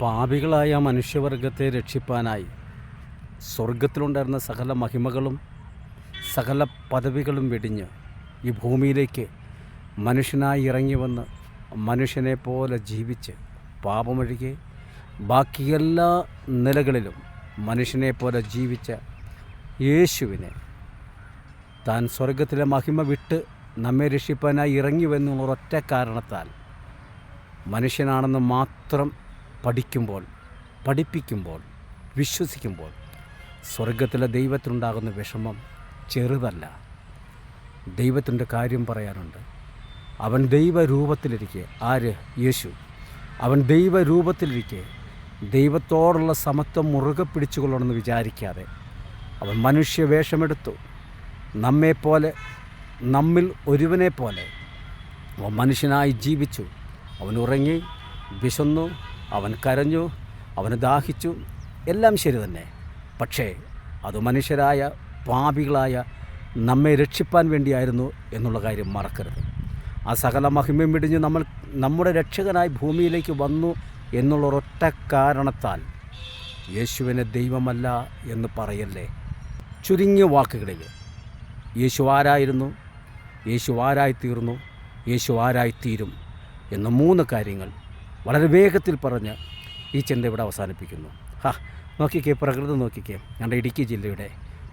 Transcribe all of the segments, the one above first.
പാപികളായ മനുഷ്യവർഗത്തെ രക്ഷിപ്പാനായി സ്വർഗത്തിലുണ്ടായിരുന്ന സകല മഹിമകളും സകല പദവികളും വെടിഞ്ഞ് ഈ ഭൂമിയിലേക്ക് മനുഷ്യനായി ഇറങ്ങി വന്ന് മനുഷ്യനെ പോലെ ജീവിച്ച് പാപമൊഴികെ ബാക്കി എല്ലാ നിലകളിലും മനുഷ്യനെ പോലെ ജീവിച്ച യേശുവിനെ താൻ സ്വർഗത്തിലെ മഹിമ വിട്ട് നമ്മെ രക്ഷിപ്പാനായി ഇറങ്ങി വന്നുള്ള ഒരൊറ്റ കാരണത്താൽ മനുഷ്യനാണെന്ന് മാത്രം പഠിക്കുമ്പോൾ പഠിപ്പിക്കുമ്പോൾ വിശ്വസിക്കുമ്പോൾ സ്വർഗത്തിലെ ദൈവത്തിനുണ്ടാകുന്ന വിഷമം ചെറുതല്ല. ദൈവത്തിന്റെ കാര്യം പറയാനുണ്ട്. അവൻ ദൈവരൂപത്തിലിരിക്കെ ആര്? യേശു. അവൻ ദൈവരൂപത്തിലിരിക്കെ ദൈവത്തോടുള്ള സമത്വം മുറുകെ പിടിച്ചുകൊള്ളണമെന്ന് വിചാരിക്കാതെ അവൻ മനുഷ്യ വേഷമെടുത്തു. നമ്മെപ്പോലെ നമ്മിൽ ഒരുവനെ പോലെ അവൻ മനുഷ്യനായി ജീവിച്ചു. അവൻ ഉറങ്ങി വിശന്നു അവൻ കരഞ്ഞു അവന് ദാഹിച്ചു. എല്ലാം ശരി തന്നെ. പക്ഷേ അത് മനുഷ്യരായ പാപികളായ നമ്മെ രക്ഷിപ്പാൻ വേണ്ടിയായിരുന്നു എന്നുള്ള കാര്യം മറക്കരുത്. ആ സകല മഹിമയും വിടിഞ്ഞ് നമ്മൾ നമ്മുടെ രക്ഷകനായി ഭൂമിയിലേക്ക് വന്നു എന്നുള്ള ഒരൊറ്റ കാരണത്താൽ യേശുവിനെ ദൈവമല്ല എന്ന് പറയല്ലേ? ചുരുങ്ങിയ വാക്കുകളിൽ യേശു ആരായിരുന്നു? യേശു ആരായിത്തീർന്നു? യേശു ആരായിത്തീരും? എന്ന മൂന്ന് കാര്യങ്ങൾ വളരെ വേഗത്തിൽ പറഞ്ഞ് ഈ ചിന്ത ഇവിടെ അവസാനിപ്പിക്കുന്നു. ഹാ നോക്കിക്കേ പ്രകൃതം നോക്കിക്കേ. ഞങ്ങളുടെ ഇടുക്കി ജില്ലയുടെ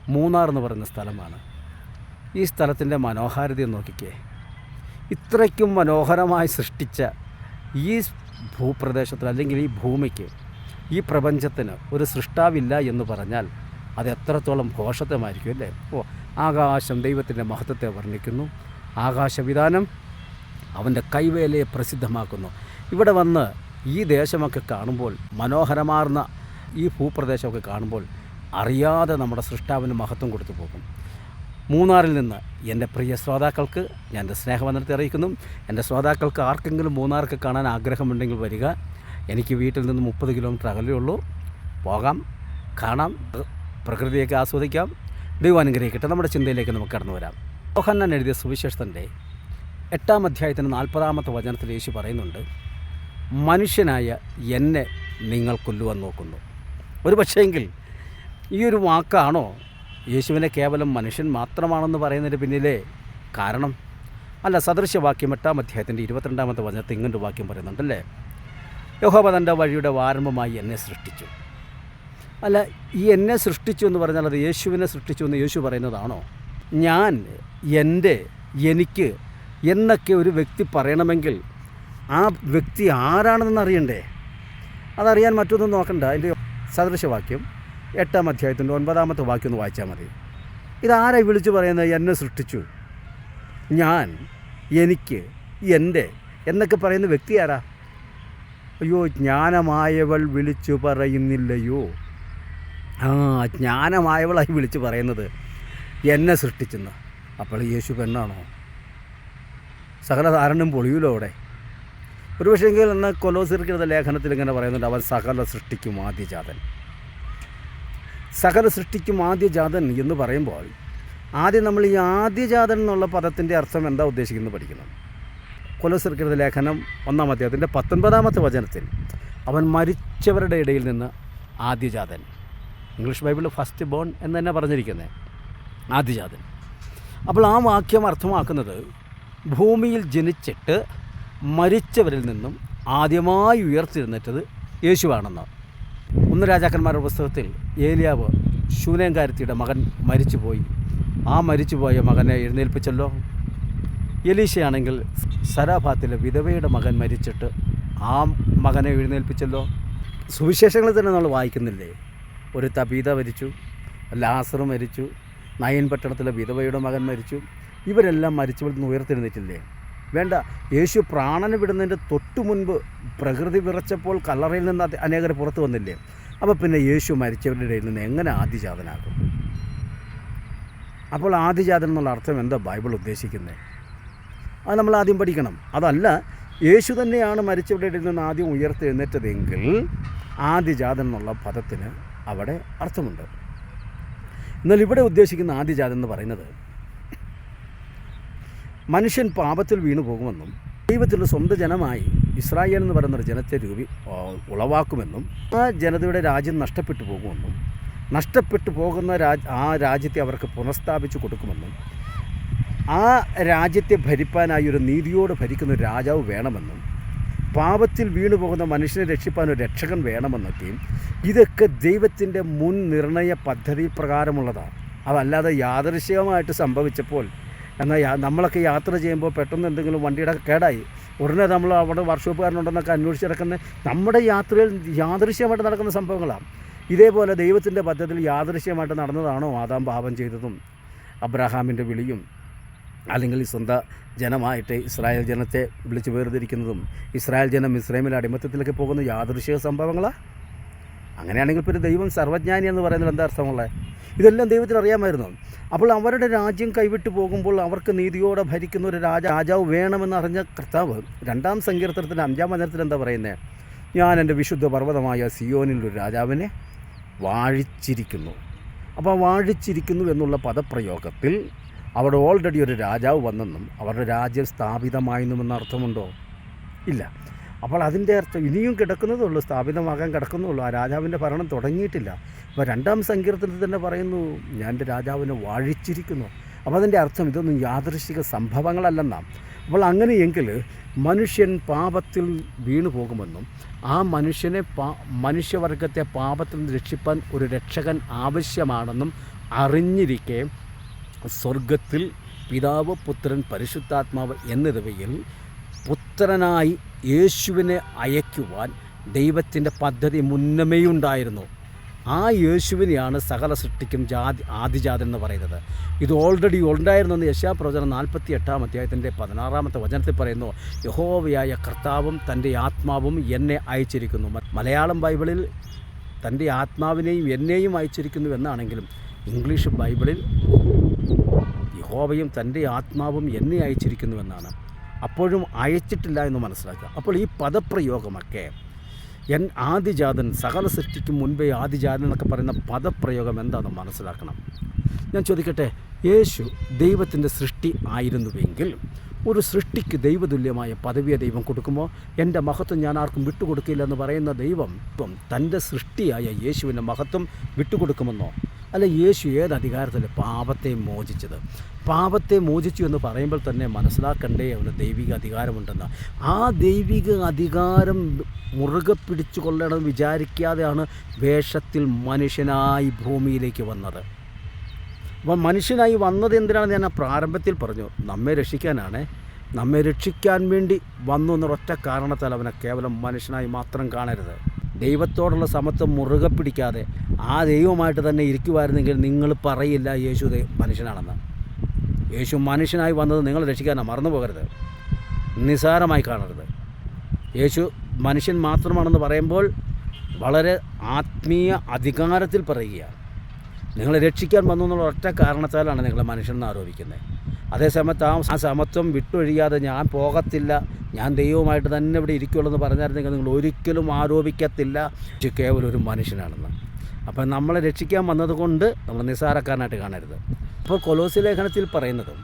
മൂന്നാർ എന്ന് പറയുന്ന സ്ഥലമാണ്. ഈ സ്ഥലത്തിന്റെ മനോഹാരിത നോക്കിക്കേ. ഇത്രയ്ക്കും മനോഹരമായി സൃഷ്ടിച്ച ഈ ഭൂപ്രദേശത്തിന് അല്ലെങ്കിൽ ഈ ഭൂമിക്ക് ഈ പ്രപഞ്ചത്തിന് ഒരു സൃഷ്ടാവില്ല എന്ന് പറഞ്ഞാൽ അത് എത്രത്തോളം ഘോഷത്വമായിരിക്കും അല്ലേ? ഓ ആകാശം ദൈവത്തിന്റെ മഹത്വത്തെ വർണിക്കുന്നു. ആകാശവിധാനം അവന്റെ കൈവേലയെ പ്രസിദ്ധമാക്കുന്നു. ഇവിടെ വന്ന് ഈ ദേശമൊക്കെ കാണുമ്പോൾ മനോഹരമാർന്ന ഈ ഭൂപ്രദേശമൊക്കെ കാണുമ്പോൾ അറിയാതെ നമ്മുടെ സൃഷ്ടാവിന് മഹത്വം കൊടുത്തു പോകും. മൂന്നാറിൽ നിന്ന് എന്റെ പ്രിയ ശ്രോതാക്കൾക്ക് ഞാൻ എന്റെ സ്നേഹവന്ദനത്തെ അറിയിക്കുന്നു. എന്റെ ശ്രോതാക്കൾക്ക് ആർക്കെങ്കിലും മൂന്നാർക്ക് കാണാൻ ആഗ്രഹമുണ്ടെങ്കിൽ വരിക. എനിക്ക് വീട്ടിൽ നിന്ന് മുപ്പത് കിലോമീറ്റർ അകലേ ഉള്ളൂ. പോകാം കാണാം പ്ര- പ്രകൃതിയൊക്കെ ആസ്വദിക്കാം. ദൈവം അനുഗ്രഹിക്കട്ടെ നമ്മുടെ ചിന്തയിലേക്ക് നമുക്ക് കടന്നു വരാം. യോഹന്നാൻ എഴുതിയ സുവിശേഷത്തിന്റെ എട്ടാം അധ്യായത്തിന് നാൽപ്പതാമത്തെ വചനത്തിൽ യേശു പറയുന്നുണ്ട് മനുഷ്യനായ എന്നെ നിങ്ങൾ കൊല്ലുവാൻ നോക്കുന്നു. ഒരു പക്ഷേങ്കിൽ ഈ ഒരു വാക്കാണോ യേശുവിനെ കേവലം മനുഷ്യൻ മാത്രമാണെന്ന് പറയുന്നതിന് പിന്നിലെ കാരണം? അല്ല സദൃശ്യവാക്യം എട്ടാം അധ്യായത്തിന്റെ ഇരുപത്തിരണ്ടാമത്തെ വചനത്തിൽ ഇങ്ങനൊരു വാക്യം പറയുന്നുണ്ടല്ലേ? യഹോബ തന്റെ വഴിയുടെ ആരംഭമായി എന്നെ സൃഷ്ടിച്ചു. അല്ല ഈ എന്നെ സൃഷ്ടിച്ചു എന്ന് പറഞ്ഞാൽ അത് യേശുവിനെ സൃഷ്ടിച്ചു എന്ന് യേശു പറയുന്നതാണോ? ഞാൻ എന്റെ എനിക്ക് എന്നൊക്കെ ഒരു വ്യക്തി പറയണമെങ്കിൽ ആ വ്യക്തി ആരാണെന്ന് അറിയണ്ടേ? അതറിയാൻ മറ്റൊന്നും നോക്കണ്ട. അതിന്റെ സദൃശവാക്യം എട്ടാം അധ്യായത്തിന്റെ ഒൻപതാമത്തെ വാക്യം ഒന്ന് വായിച്ചാൽ മതി. ഇതാരെ വിളിച്ചു പറയുന്നത്? എന്നെ സൃഷ്ടിച്ചു. ഞാൻ എനിക്ക് എന്റെ എന്നൊക്കെ പറയുന്ന വ്യക്തി ആരാ? അയ്യോ ജ്ഞാനമായവൾ വിളിച്ചു പറയുന്നില്ലയോ? ആ ജ്ഞാനമായവളായി വിളിച്ചു പറയുന്നത് എന്നെ സൃഷ്ടിച്ചെന്ന്. അപ്പോൾ യേശു പെണ്ണാണോ? സകല ധാരണം പൊളിയൂലോ അവിടെ. ഒരു എങ്കിൽ എന്ന കൊലോസിർക്കുന്ന ലേഖനത്തിൽ ഇങ്ങനെ പറയുന്നുണ്ട് അവൻ സകല സൃഷ്ടിക്കും ആദ്യജാതൻ. സകല സൃഷ്ടിക്കും ആദ്യജാതൻ എന്ന് പറയുമ്പോൾ ആദ്യം നമ്മൾ ഈ ആദ്യജാതൻ എന്നുള്ള പദത്തിന്റെ അർത്ഥം എന്താ ഉദ്ദേശിക്കുന്നത് പഠിക്കുന്നത്? കൊലോസിർക്കുന്ന ലേഖനം ഒന്നാം അദ്ദേഹത്തിന്റെ പത്തൊൻപതാമത്തെ വചനത്തിൽ അവൻ മരിച്ചവരുടെ ഇടയിൽ നിന്ന് ആദ്യജാതൻ. ഇംഗ്ലീഷ് ബൈബിളിൽ ഫസ്റ്റ് ബോൺ എന്ന് തന്നെ പറഞ്ഞിരിക്കുന്നത് ആദ്യജാതൻ. അപ്പോൾ ആ വാക്യം അർത്ഥമാക്കുന്നത് ഭൂമിയിൽ ജനിച്ചിട്ട് മരിച്ചവരിൽ നിന്നും ആദ്യമായി ഉയർത്തിരുന്നിട്ടത് യേശുവാണെന്ന്. ഒന്ന് രാജാക്കന്മാരുടെ പുസ്തകത്തിൽ ഏലിയാവ് ശൂനേങ്കാരത്തിയുടെ മകൻ മരിച്ചുപോയി. ആ മരിച്ചുപോയ മകനെ എഴുന്നേൽപ്പിച്ചല്ലോ. എലീശയാണെങ്കിൽ സരാഭാത്തിലെ വിധവയുടെ മകൻ മരിച്ചിട്ട് ആ മകനെ എഴുന്നേൽപ്പിച്ചല്ലോ. സുവിശേഷങ്ങൾ തന്നെ നമ്മൾ വായിക്കുന്നില്ലേ? ഒരു തബീത മരിച്ചു ലാസർ മരിച്ചു നയൻ പട്ടണത്തിലെ വിധവയുടെ മകൻ മരിച്ചു. ഇവരെല്ലാം മരിച്ചവരിൽ നിന്ന് ഉയർത്തെഴുന്നേറ്റില്ലേ വേണ്ട. യേശു പ്രാണന് വിടുന്നതിന്റെ തൊട്ടു മുൻപ് പ്രകൃതി വിറച്ചപ്പോൾ കല്ലറയിൽ നിന്ന് അനേകർ പുറത്തു വന്നില്ലേ? അപ്പോൾ പിന്നെ യേശു മരിച്ചവരുടെ ഇടയിൽ നിന്ന് എങ്ങനെ ആദിജാതനാകും? അപ്പോൾ ആദിജാതൻ എന്നുള്ള അർത്ഥം എന്താ ബൈബിൾ ഉദ്ദേശിക്കുന്നത് അത് നമ്മൾ ആദ്യം പഠിക്കണം. അതല്ല യേശു തന്നെയാണ് മരിച്ചവരുടെ ഇടയിൽ നിന്ന് ആദ്യം ഉയർത്തെഴുന്നേറ്റതെങ്കിൽ ആദിജാതൻ എന്നുള്ള പദത്തിന് അവിടെ അർത്ഥമുണ്ട്. എന്നാൽ ഇവിടെ ഉദ്ദേശിക്കുന്ന ആദിജാതൻ എന്ന് പറയുന്നത് മനുഷ്യൻ പാപത്തിൽ വീണു പോകുമെന്നും ദൈവത്തിന്റെ സ്വന്തം ജനമായി ഇസ്രായേൽ എന്ന് പറയുന്ന ഒരു ജനത്തെ രൂപി ഉളവാക്കുമെന്നും ആ ജനതയുടെ രാജ്യം നഷ്ടപ്പെട്ടു പോകുമെന്നും നഷ്ടപ്പെട്ടു പോകുന്ന രാജ് ആ രാജ്യത്തെ അവർക്ക് പുനഃസ്ഥാപിച്ചു കൊടുക്കുമെന്നും ആ രാജ്യത്തെ ഭരിപ്പാനായി ഒരു നീതിയോട് ഭരിക്കുന്ന ഒരു രാജാവ് വേണമെന്നും പാപത്തിൽ വീണു പോകുന്ന മനുഷ്യനെ രക്ഷിപ്പാൻ ഒരു രക്ഷകൻ വേണമെന്നൊക്കെയും ഇതൊക്കെ ദൈവത്തിന്റെ മുൻ നിർണയ പദ്ധതി പ്രകാരമുള്ളതാണ്. അതല്ലാതെ യാദൃശ്യമായിട്ട് സംഭവിച്ചപ്പോൾ എന്നാൽ നമ്മളൊക്കെ യാത്ര ചെയ്യുമ്പോൾ പെട്ടെന്ന് എന്തെങ്കിലും വണ്ടിയുടെ കേടായി. ഉടനെ നമ്മൾ അവിടെ വർക്ക്ഷോപ്പുകാരനുണ്ടെന്നൊക്കെ അന്വേഷിച്ച് നടക്കുന്ന നമ്മുടെ യാത്രയിൽ യാദൃശ്യമായിട്ട് നടക്കുന്ന സംഭവങ്ങളാണ് ഇതേപോലെ ദൈവത്തിന്റെ പദ്ധതിയിൽ യാദൃശ്യമായിട്ട് നടന്നതാണോ ആദാം പാപം ചെയ്തതും അബ്രഹാമിന്റെ വിളിയും അല്ലെങ്കിൽ സ്വന്തം ജനമായിട്ട് ഇസ്രായേൽ ജനത്തെ വിളിച്ചു വേർതിരിക്കുന്നതും ഇസ്രായേൽ ജനം ഇസ്രായേലിന്റെ അടിമത്തത്തിലേക്ക് പോകുന്ന യാദൃശിക സംഭവങ്ങളാണ് അങ്ങനെയാണെങ്കിൽ പിന്നെ ദൈവം സർവജ്ഞാനി എന്ന് പറയുന്നത് എന്താ അർത്ഥമുള്ളത്? ഇതെല്ലാം ദൈവത്തിന് അറിയാമായിരുന്നു. അപ്പോൾ അവരുടെ രാജ്യം കൈവിട്ടു പോകുമ്പോൾ അവർക്ക് നീതിയോടെ ഭരിക്കുന്ന ഒരു രാജ രാജാവ് വേണമെന്ന് അറിഞ്ഞ കർത്താവ് രണ്ടാം സങ്കീർത്തനത്തിന്റെ അഞ്ചാം വചനത്തിൽ എന്താ പറയുന്നത് ഞാൻ എന്റെ വിശുദ്ധ പർവതമായ സിയോനിൽ ഒരു രാജാവിനെ വാഴിച്ചിരിക്കുന്നു. അപ്പോൾ വാഴിച്ചിരിക്കുന്നു എന്നുള്ള പദപ്രയോഗത്തിൽ അവിടെ ഓൾറെഡി ഒരു രാജാവ് വന്നെന്നും അവരുടെ രാജ്യം സ്ഥാപിതമായെന്നുമെന്ന അർത്ഥമുണ്ടോ? ഇല്ല. അപ്പോൾ അതിന്റെ അർത്ഥം ഇനിയും കിടക്കുന്നതുള്ളൂ സ്ഥാപിതമാകാൻ കിടക്കുന്നുള്ളൂ ആ രാജാവിന്റെ ഭരണം തുടങ്ങിയിട്ടില്ല. അപ്പോൾ രണ്ടാം സങ്കീർത്തനത്തിൽ തന്നെ പറയുന്നു ഞാൻ എന്റെ രാജാവിനെ വാഴിച്ചിരിക്കുന്നു. അപ്പോൾ അതിന്റെ അർത്ഥം ഇതൊന്നും യാദൃശിക സംഭവങ്ങളല്ലെന്നാണ് അപ്പോൾ അങ്ങനെയെങ്കിൽ മനുഷ്യൻ പാപത്തിൽ വീണു പോകുമെന്നും ആ മനുഷ്യനെ പാ മനുഷ്യവർഗത്തെ പാപത്തിൽ നിന്ന് രക്ഷിപ്പാൻ ഒരു രക്ഷകൻ ആവശ്യമാണെന്നും അറിഞ്ഞിരിക്കെ സ്വർഗത്തിൽ പിതാവ് പുത്രൻ പരിശുദ്ധാത്മാവ് എന്നിവയിൽ പുത്രനായി യേശുവിനെ അയക്കുവാൻ ദൈവത്തിന്റെ പദ്ധതി മുന്നമേയുണ്ടായിരുന്നു. ആ യേശുവിനെയാണ് സകല സൃഷ്ടിക്കും ജാതി ആദിജാതൻ എന്ന് പറയുന്നത്. ഇത് ഓൾറെഡി ഉണ്ടായിരുന്നെന്ന് യശാപ്രവചനം നാൽപ്പത്തി എട്ടാം അധ്യായത്തിന്റെ പതിനാറാമത്തെ വചനത്തിൽ പറയുന്നു യഹോവയായ കർത്താവും തന്റെ ആത്മാവും എന്നെ അയച്ചിരിക്കുന്നു. മലയാളം ബൈബിളിൽ തന്റെ ആത്മാവിനെയും എന്നെയും അയച്ചിരിക്കുന്നു എന്നാണെങ്കിലും ഇംഗ്ലീഷ് ബൈബിളിൽ യഹോവയും തന്റെ ആത്മാവും എന്നെ അയച്ചിരിക്കുന്നുവെന്നാണ് അപ്പോഴും അയച്ചിട്ടില്ല എന്ന് മനസ്സിലാക്കുക. അപ്പോൾ ഈ പദപ്രയോഗമൊക്കെ എൻ ആദിജാതൻ സകല സൃഷ്ടിക്കും മുൻപേ ആദിജാതൻ എന്നൊക്കെ പറയുന്ന പദപ്രയോഗം എന്താണെന്ന് മനസ്സിലാക്കണം. ഞാൻ ചോദിക്കട്ടെ യേശു ദൈവത്തിന്റെ സൃഷ്ടി ആയിരുന്നുവെങ്കിൽ ഒരു സൃഷ്ടിക്ക് ദൈവതുല്യമായ പദവിയെ ദൈവം കൊടുക്കുമോ? എന്റെ മഹത്വം ഞാൻ ആർക്കും വിട്ടുകൊടുക്കില്ല എന്ന് പറയുന്ന ദൈവം ഇപ്പം തന്റെ സൃഷ്ടിയായ യേശുവിന്റെ മഹത്വം വിട്ടുകൊടുക്കുമെന്നോ? അല്ല യേശു ഏത് അധികാരത്തിൽ പാപത്തെ മോചിച്ചത്? പാപത്തെ മോചിച്ചു എന്ന് പറയുമ്പോൾ തന്നെ മനസ്സിലാക്കണ്ടേ അവന് ദൈവിക അധികാരമുണ്ടെന്ന്. ആ ദൈവിക അധികാരം മുറുകെ പിടിച്ചു കൊള്ളണം വിചാരിക്കാതെയാണ് വേഷത്തിൽ മനുഷ്യനായി ഭൂമിയിലേക്ക് വന്നത്. അപ്പം മനുഷ്യനായി വന്നത് എന്തിനാണ് ഞാൻ പ്രാരംഭത്തിൽ പറഞ്ഞു. നമ്മെ രക്ഷിക്കാനാണ്. നമ്മെ രക്ഷിക്കാൻ വേണ്ടി വന്നു എന്നൊരൊറ്റ കാരണത്താൽ അവനെ കേവലം മനുഷ്യനായി മാത്രം കാണരുത്. ദൈവത്തോടുള്ള സമത്വം മുറുകെ പിടിക്കാതെ ആ ദൈവമായിട്ട് തന്നെ ഇരിക്കുമായിരുന്നെങ്കിൽ നിങ്ങൾ പറയില്ല യേശു മനുഷ്യനാണെന്ന്. യേശു മനുഷ്യനായി വന്നത് നിങ്ങൾ രക്ഷിക്കാനാണ് മറന്നു പോകരുത്. നിസാരമായി കാണരുത്. യേശു മനുഷ്യൻ മാത്രമാണെന്ന് പറയുമ്പോൾ വളരെ ആത്മീയ അധികാരത്തിൽ പറയുകയാണ്. നിങ്ങളെ രക്ഷിക്കാൻ വന്നു എന്നുള്ള ഒറ്റ കാരണത്താലാണ് നിങ്ങളെ മനുഷ്യനെന്ന് ആരോപിക്കുന്നത്. അതേസമയത്ത് ആ ആ സമത്വം വിട്ടൊഴിയാതെ ഞാൻ പോകത്തില്ല. ഞാൻ ദൈവമായിട്ട് തന്നെ ഇവിടെ ഇരിക്കുള്ളൂ എന്ന് പറഞ്ഞായിരുന്നെങ്കിൽ നിങ്ങൾ ഒരിക്കലും ആരോപിക്കത്തില്ല. കേവലം ഒരു മനുഷ്യനാണെന്ന്. അപ്പം നമ്മളെ രക്ഷിക്കാൻ വന്നതുകൊണ്ട് നമ്മൾ നിസ്സാരക്കാരനായിട്ട് കാണരുത്. അപ്പോൾ കൊലോസി ലേഖനത്തിൽ പറയുന്നതും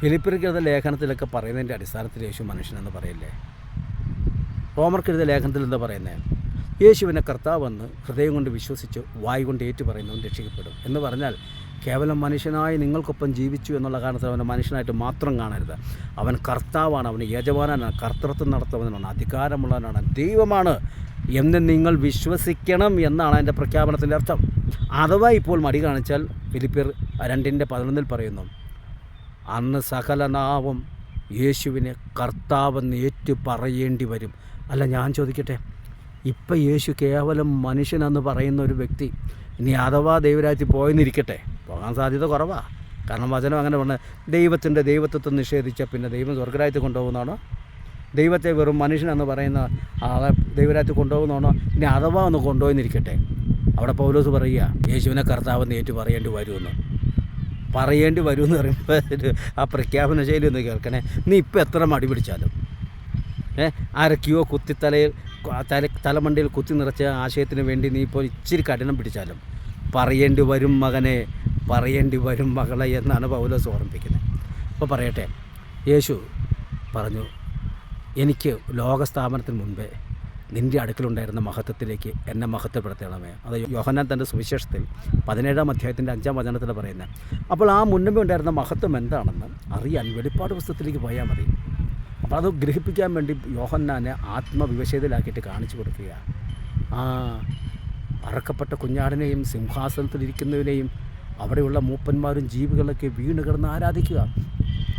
ഫിലിപ്പിർക്കെഴുത ലേഖനത്തിലൊക്കെ പറയുന്നതിന്റെ അടിസ്ഥാനത്തിൽ യേശു മനുഷ്യനെന്ന് പറയില്ലേ? റോമർക്കെഴുത ലേഖനത്തിൽ എന്താ പറയുന്നത് യേശുവിനെ കർത്താവെന്ന് ഹൃദയം കൊണ്ട് വിശ്വസിച്ച് വായ് കൊണ്ട് ഏറ്റു പറയുന്നവൻ രക്ഷിക്കപ്പെടും എന്ന് പറഞ്ഞാൽ കേവലം മനുഷ്യനായി നിങ്ങൾക്കൊപ്പം ജീവിച്ചു എന്നുള്ള കാരണത്തിൽ അവനെ മനുഷ്യനായിട്ട് മാത്രം കാണരുത്. അവൻ കർത്താവാണ് അവന് യജമാനാണ് കർത്തൃത്വം നടത്തുന്നവനാണ് അധികാരമുള്ളവനാണ് ദൈവമാണ് എന്ന് നിങ്ങൾ വിശ്വസിക്കണം എന്നാണ് എന്റെ പ്രഖ്യാപനത്തിന്റെ അർത്ഥം. അഥവാ ഇപ്പോൾ മടി കാണിച്ചാൽ ഫിലിപ്പിയർ രണ്ടിന്റെ പതിനൊന്നിൽ പറയുന്നു അന്ന് സകലനാവും യേശുവിനെ കർത്താവെന്ന് ഏറ്റു പറയേണ്ടി വരും. അല്ല ഞാൻ ചോദിക്കട്ടെ ഇപ്പം യേശു കേവലം മനുഷ്യനെന്ന് പറയുന്ന ഒരു വ്യക്തി ഇനി അഥവാ ദൈവരാജ്യത്തിൽ പോയെന്നിരിക്കട്ടെ പോകാൻ സാധ്യത കുറവാ. കാരണം വചനം അങ്ങനെ പറഞ്ഞ ദൈവത്തിന്റെ ദൈവത്വത്തെ നിഷേധിച്ച പിന്നെ ദൈവം സ്വർഗരാജ്യത്തിൽ കൊണ്ടുപോകുന്നതാണോ? ദൈവത്തെ വെറും മനുഷ്യനെന്ന് പറയുന്ന ആളെ ദൈവരാജ്യത്തിൽ കൊണ്ടുപോകുന്നതാണോ? ഇനി അഥവാ ഒന്ന് കൊണ്ടുപോയെന്നിരിക്കട്ടെ. അവിടെ പൗലോസ് പറയുക യേശുവിനെ കർത്താവെന്ന് ഏറ്റു പറയേണ്ടി വരുമെന്ന്. പറയേണ്ടി വരുമെന്ന് പറയുമ്പോൾ ആ പ്രഖ്യാപന ശൈലി ഒന്ന് കേൾക്കണേ. നീ ഇപ്പം എത്ര മടി പിടിച്ചാലും? ആരൊക്കെയോ കുത്തി തലയിൽ തല തലമണ്ടിയിൽ കുത്തി നിറച്ച ആശയത്തിന് വേണ്ടി നീ ഇപ്പോൾ ഇച്ചിരി കഠിനം പിടിച്ചാലും പറയേണ്ടി വരും മകനെ പറയേണ്ടി വരും മകളെ എന്നാണ് പൗലോസ് ഓർമ്മിപ്പിക്കുന്നത്. അപ്പോൾ പറയട്ടെ യേശു പറഞ്ഞു എനിക്ക് ലോകസ്ഥാപനത്തിന് മുൻപേ നിന്റെ അടുക്കലുണ്ടായിരുന്ന മഹത്വത്തിലേക്ക് എന്നെ മഹത്വപ്പെടുത്തണമേ. അത് യോഹന്നാൻ തന്റെ സുവിശേഷത്തിൽ പതിനേഴാം അധ്യായത്തിന്റെ അഞ്ചാം വചനത്തിൽ പറയുന്നത്. അപ്പോൾ ആ മുന്നമേ ഉണ്ടായിരുന്ന മഹത്വം എന്താണെന്ന് അറിയാൻ വെളിപ്പാട് പുസ്തകത്തിലേക്ക് പോയാൽ മതി. അപ്പോൾ അത് ഗ്രഹിപ്പിക്കാൻ വേണ്ടി യോഹന്നാനെ ആത്മവിവശതയിലാക്കിയിട്ട് കാണിച്ചു കൊടുക്കുക ആ അറക്കപ്പെട്ട കുഞ്ഞാടിനെയും സിംഹാസനത്തിലിരിക്കുന്നതിനെയും അവിടെയുള്ള മൂപ്പന്മാരും ജീവികളൊക്കെ വീണ് കിടന്ന് ആരാധിക്കുക.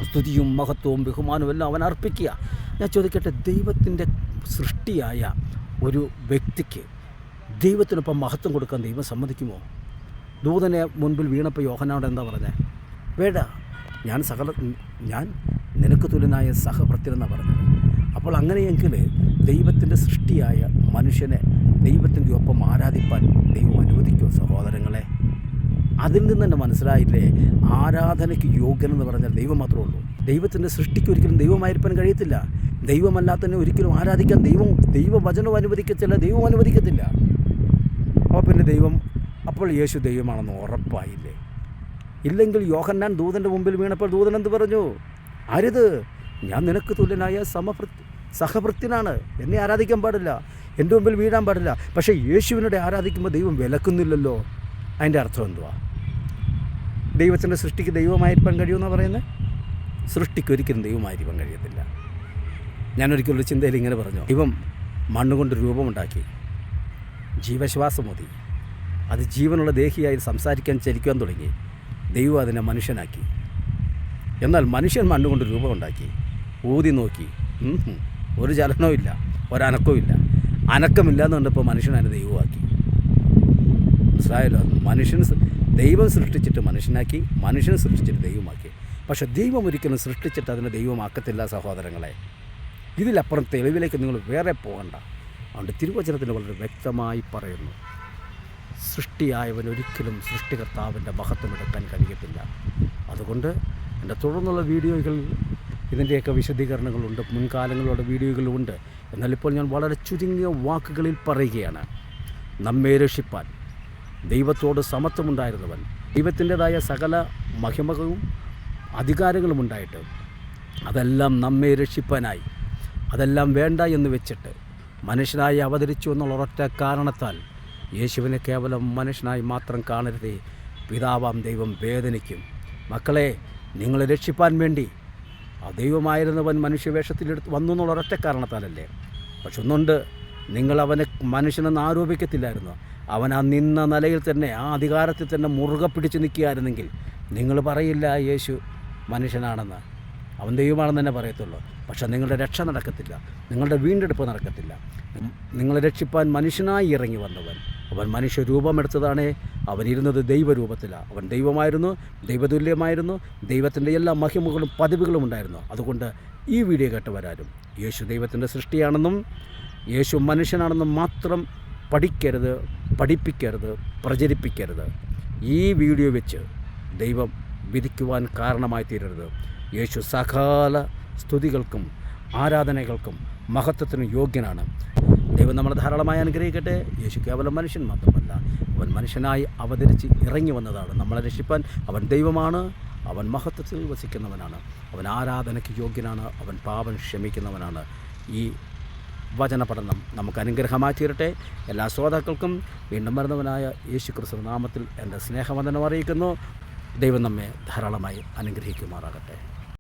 സ്തുതിയും മഹത്വവും ബഹുമാനവും എല്ലാം അവൻ അർപ്പിക്കുക. ഞാൻ ചോദിക്കട്ടെ ദൈവത്തിന്റെ സൃഷ്ടിയായ ഒരു വ്യക്തിക്ക് ദൈവത്തിനൊപ്പം മഹത്വം കൊടുക്കാൻ ദൈവം സമ്മതിക്കുമോ? ദൂതനെ മുൻപിൽ വീണപ്പോൾ യോഹനാട് എന്താ പറഞ്ഞത് വേണ്ട ഞാൻ സകല ഞാൻ നിനക്ക് തുല്യനായ സഹഭൃത്യനെന്നാണ് പറഞ്ഞത്. അപ്പോൾ അങ്ങനെയെങ്കിൽ ദൈവത്തിന്റെ സൃഷ്ടിയായ മനുഷ്യനെ ദൈവത്തിന്റെ ഒപ്പം ആരാധിപ്പാൻ ദൈവം അനുവദിക്കുമോ സഹോദരങ്ങളെ? അതിൽ നിന്ന് തന്നെ മനസ്സിലായില്ലേ? ആരാധനയ്ക്ക് യോഗ്യനെന്ന് പറഞ്ഞാൽ ദൈവം മാത്രമേ ഉള്ളൂ. ദൈവത്തിന്റെ സൃഷ്ടിക്ക് ഒരിക്കലും ദൈവമായിരിക്കാൻ കഴിയത്തില്ല. ദൈവമല്ലാത്തതിനെ ഒരിക്കലും ആരാധിക്കാൻ ദൈവം ദൈവവചനവും അനുവദിക്കത്തില്ല ദൈവം അനുവദിക്കത്തില്ല. അപ്പോൾ പിന്നെ ദൈവം അപ്പോൾ യേശു ദൈവമാണെന്ന് ഉറപ്പായില്ലേ? ഇല്ലെങ്കിൽ യോഹന്നാൻ ദൂതന്റെ മുമ്പിൽ വീണപ്പോൾ ദൂതൻ എന്ത് പറഞ്ഞു? അരുത് ഞാൻ നിനക്ക് തുല്യനായ സമഭൃ സഹഭൃത്യനാണ് എന്നെ ആരാധിക്കാൻ പാടില്ല. എന്റെ മുമ്പിൽ വീഴാൻ പാടില്ല. പക്ഷേ യേശുവിനോട് ആരാധിക്കുമ്പോൾ ദൈവം വിലക്കുന്നില്ലല്ലോ. അതിന്റെ അർത്ഥം എന്തുവാ? ദൈവത്തിന്റെ സൃഷ്ടിക്ക് ദൈവമായിരിക്കാൻ കഴിയുമെന്നാണ് പറയുന്നത്? സൃഷ്ടിക്ക് ഒരിക്കലും ദൈവമായിരിക്കാൻ കഴിയത്തില്ല ഞാനൊരിക്കലും ചിന്തയിൽ ഇങ്ങനെ പറഞ്ഞു. ദൈവം മണ്ണുകൊണ്ട് രൂപമുണ്ടാക്കി. ജീവശ്വാസം മതി അത് ജീവനുള്ള ദേഹിയായി സംസാരിക്കാൻ ചലിക്കാൻ തുടങ്ങി. ദൈവം അതിനെ മനുഷ്യനാക്കി. എന്നാൽ മനുഷ്യൻ മണ്ണുകൊണ്ട് രൂപമുണ്ടാക്കി. ഊതി നോക്കി. ഒരു ചലനവും ഇല്ല. ഒരനക്കവും ഇല്ല. അനക്കമില്ലാന്ന് കണ്ടപ്പോൾ മനുഷ്യൻ അതിനെ ദൈവമാക്കി. മനസ്സിലായല്ലോ? മനുഷ്യൻ ദൈവം സൃഷ്ടിച്ചിട്ട് മനുഷ്യനാക്കി മനുഷ്യൻ സൃഷ്ടിച്ചിട്ട് ദൈവമാക്കി. പക്ഷെ ദൈവം ഒരിക്കലും സൃഷ്ടിച്ചിട്ട് അതിനെ ദൈവമാക്കത്തില്ല സഹോദരങ്ങളെ. ഇതിലപ്പുറം തെളിവിലേക്ക് നിങ്ങൾ വേറെ പോകണ്ട. അതുകൊണ്ട് തിരുവചനത്തിന് വളരെ വ്യക്തമായി പറയുന്നു. സൃഷ്ടിയായവൻ ഒരിക്കലും സൃഷ്ടികർത്താവിന്റെ മഹത്വം എടുക്കാൻ കഴിയത്തില്ല. അതുകൊണ്ട് എന്റെ തുടർന്നുള്ള വീഡിയോകൾ ഇതിന്റെയൊക്കെ വിശദീകരണങ്ങളുണ്ട് മുൻകാലങ്ങളുടെ വീഡിയോകളുണ്ട്. എന്നാൽ ഇപ്പോൾ ഞാൻ വളരെ ചുരുങ്ങിയ വാക്കുകളിൽ പറയുകയാണ്. നമ്മെ രക്ഷിപ്പാൻ ദൈവത്തോട് സമത്വമുണ്ടായിരുന്നവൻ ദൈവത്തിന്റെതായ സകല മഹിമകളും അധികാരങ്ങളും ഉണ്ടായിട്ട് അതെല്ലാം നമ്മെ രക്ഷിപ്പാനായി അതെല്ലാം വേണ്ട എന്ന് വെച്ചിട്ട് മനുഷ്യനായി അവതരിച്ചു എന്നുള്ള ഒരൊറ്റ കാരണത്താൽ യേശുവിനെ കേവലം മനുഷ്യനായി മാത്രം കാണരുതേ. പിതാവാം ദൈവം വേദനിക്കും. മക്കളെ നിങ്ങളെ രക്ഷിപ്പാൻ വേണ്ടി ദൈവമായിരുന്നവൻ മനുഷ്യവേഷത്തിലെടുത്ത് വന്നു എന്നുള്ള ഒരൊറ്റ കാരണത്താലല്ലേ? പക്ഷെ ഒന്നുണ്ട്. നിങ്ങൾ അവനെ മനുഷ്യനെന്ന് ആരോപിക്കത്തില്ലായിരുന്നു? അവൻ ആ നിന്ന നിലയിൽ തന്നെ ആ അധികാരത്തിൽ തന്നെ മുറുകെ പിടിച്ച് നിൽക്കുകയായിരുന്നെങ്കിൽ നിങ്ങൾ പറയില്ല യേശു മനുഷ്യനാണെന്ന്. അവൻ ദൈവമാണെന്ന് തന്നെ പറയത്തുള്ളൂ. പക്ഷെ നിങ്ങളുടെ രക്ഷ നടക്കത്തില്ല. നിങ്ങളുടെ വീണ്ടെടുപ്പ് നടക്കത്തില്ല. നിങ്ങളെ രക്ഷിപ്പാൻ മനുഷ്യനായി ഇറങ്ങി വന്നവൻ. അവൻ മനുഷ്യരൂപമെടുത്തതാണേ. അവനിരുന്നത് ദൈവരൂപത്തിലാണ് അവൻ ദൈവമായിരുന്നു ദൈവതുല്യമായിരുന്നു ദൈവത്തിന്റെ എല്ലാ മഹിമകളും പതിവുകളും ഉണ്ടായിരുന്നു. അതുകൊണ്ട് ഈ വീഡിയോ കേട്ടവരാരും യേശു ദൈവത്തിന്റെ സൃഷ്ടിയാണെന്നും യേശു മനുഷ്യനാണെന്നും മാത്രം പഠിക്കരുത് പഠിപ്പിക്കരുത് പ്രചരിപ്പിക്കരുത്. ഈ വീഡിയോ വെച്ച് ദൈവം വിധിക്കുവാൻ കാരണമായി തീരരുത് യേശു സകാല സ്തുതികൾക്കും ആരാധനകൾക്കും മഹത്വത്തിനും യോഗ്യനാണ്. ദൈവം നമ്മളെ ധാരാളമായി അനുഗ്രഹിക്കട്ടെ. യേശു കേവലം മനുഷ്യൻ മാത്രമല്ല അവൻ മനുഷ്യനായി അവതരിച്ച് ഇറങ്ങി വന്നതാണ്. നമ്മളെ രക്ഷിപ്പാൻ അവൻ ദൈവമാണ് അവൻ മഹത്വത്തിൽ വസിക്കുന്നവനാണ് അവൻ ആരാധനയ്ക്ക് യോഗ്യനാണ് അവൻ പാപം ക്ഷമിക്കുന്നവനാണ്. ഈ വചന പഠനം നമുക്ക് അനുഗ്രഹമായി തീരട്ടെ. എല്ലാ ശ്രോതാക്കൾക്കും വീണ്ടും വരുന്നവനായ യേശു ക്രിസ്തു നാമത്തിൽ എന്റെ സ്നേഹവന്ദനം അറിയിക്കുന്നു. ദൈവം നമ്മെ ധാരാളമായി അനുഗ്രഹിക്കുമാറാകട്ടെ.